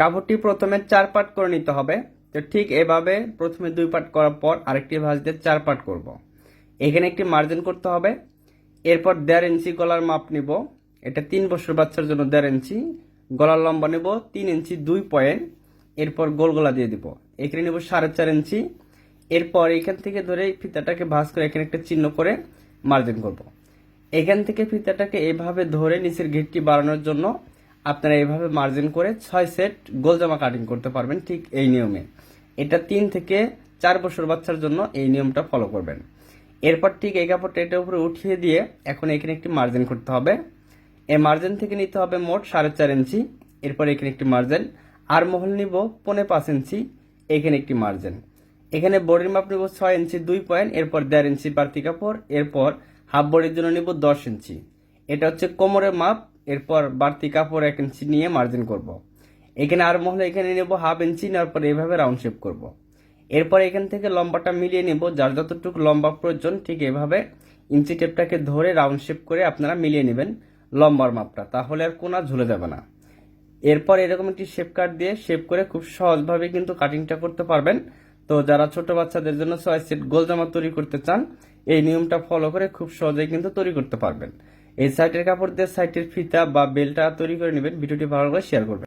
কাপড়টি প্রথমে চার পাট করে নিতে হবে। তো ঠিক এভাবে প্রথমে দুই পাট করার পর আরেকটি ভাঁজ দিয়ে চার পাট করব। এখানে একটি মার্জিন করতে হবে। এরপর দেড় ইঞ্চি গলার মাপ নিব। এটা তিন বছর বাচ্চার জন্য দেড় ইঞ্চি। গলার লম্বা নেব তিন ইঞ্চি দুই পয়েন্ট। এরপর গোল গলা দিয়ে দিব। এখানে নেব সাড়ে চার ইঞ্চি। এরপর এখান থেকে ধরে ফিতাটাকে ভাঁজ করে এখানে একটা চিহ্ন করে মার্জিন করব। এখান থেকে ফিতাটাকে এভাবে ধরে নিচের ঘেরটি বাড়ানোর জন্য আপনারা এইভাবে মার্জিন করে ছয় সেট গোল জামা কাটিং করতে পারবেন ঠিক এই নিয়মে। এটা তিন থেকে চার বছর বাচ্চার জন্য এই নিয়মটা ফলো করবেন। এরপর ঠিক এই কাপড়টা এটার উপরে উঠিয়ে দিয়ে এখন এখানে একটি মার্জিন করতে হবে। এই মার্জিন থেকে নিতে হবে মোট সাড়ে চার ইঞ্চি। এরপর এখানে একটি মার্জিন আর মহল নিব পৌনে পাঁচ ইঞ্চি। এখানে একটি মার্জিন এখানে বডির মাপ নিব ছয় ইঞ্চি দুই পয়েন্ট এরপর দেড় ইঞ্চি বাড়তি কাপড়, এরপর হাফ বডির জন্য নেব দশ ইঞ্চি। এটা হচ্ছে কোমরের মাপ, এরপর বাড়তি কাপড় এক ইঞ্চি নিয়ে মার্জিন করব। এখানে আর মহলে এখানে নেব হাফ ইঞ্চি, নেওয়ার পর এভাবে রাউন্ড শেপ করব। এরপর এখান থেকে লম্বাটা মিলিয়ে নেব, যার যতটুকু লম্বা প্রয়োজন, ঠিক এভাবে ইঞ্চি টেপটাকে ধরে রাউন্ড শেপ করে আপনারা মিলিয়ে নেবেন লম্বার মাপটা, তাহলে আর কোনা ঝুলে যাবে না এরপর এরকম একটি শেপ কাট দিয়ে শেপ করে খুব সহজভাবে কিন্তু কাটিংটা করতে পারবেন তো যারা ছোট বাচ্চাদের জন্য ছয় সেট গোল জামা তৈরি করতে চান, এই নিয়মটা ফলো করে খুব সহজেই কিন্তু তৈরি করতে পারবেন এই সাইটের কাপড় দিয়ে সাইটের ফিতা বা বেলটা তৈরি করে নেবেন। ভিডিওটি ভালো করে শেয়ার করবেন।